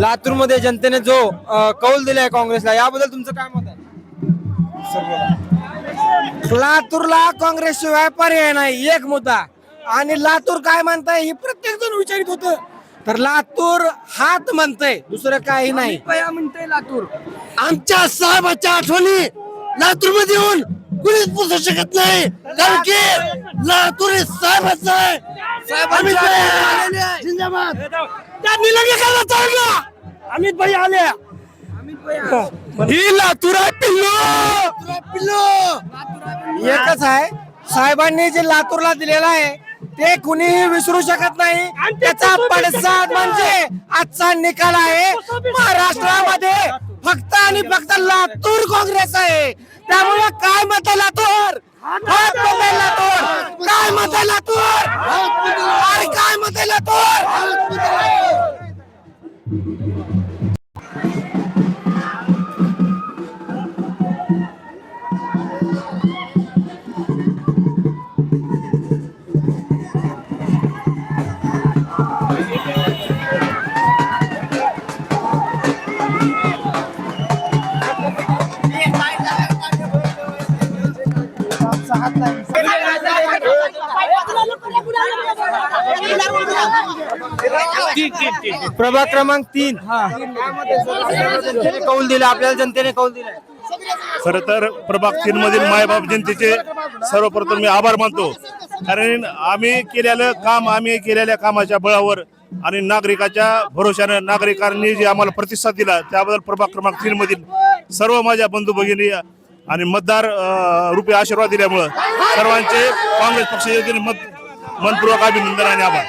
लातूरमध्ये जनतेने जो अ, कौल दिलाय काँग्रेसला याबद्दल तुमचं काय मत आहे? लातूरला काँग्रेस शिवाय पर्याय नाही एक मुद्दा. आणि लातूर काय म्हणताय ही प्रत्येक जण विचारित होत. तर लातूर हात म्हणतंय दुसरं काही नाही. म्हणतंय लातूर. आमच्या साहेबाच्या आठवणी लातूरमध्ये येऊन कुणीच पुसू शकत नाही. कारण की लातूर हे साहेबाचं आहे. भाई जिंदाबाद. त्यांनी लगेच चालला अमित भाई आले. ही लातूर पिल्लो. पिल्लो एकच आहे. साहेबांनी जे लातूरला दिलेलं आहे ते कुणीही विसरू शकत नाही. त्याचा पडसाद म्हणजे आजचा निकाल आहे. महाराष्ट्रामध्ये फक्त आणि फक्त लातूर काँग्रेस आहे. त्यामुळे काय मत आहे लातूर? आहे लातूर. काय मत आहे लातूर? अरे काय मत आहे लातूर? प्रभाग क्रमांक तीन. कौल दिला आपल्याला जनतेने कौल दिलाय. खर तर प्रभाग तीन मधील मायबाप जनतेचे सर्वप्रथम मी आभार मानतो. कारण आम्ही केलेलं काम आम्ही केलेल्या कामाच्या बळावर आणि नागरिकाच्या भरोशानं नागरिकांनी जे आम्हाला प्रतिसाद दिला त्याबद्दल प्रभाग क्रमांक तीन मधील सर्व माझ्या बंधू भगिनी आणि मतदार रुपये आशीर्वाद दिल्यामुळं सर्वांचे काँग्रेस पक्षाचे मत मनपूर्वक अभिनंदन आणि आभार.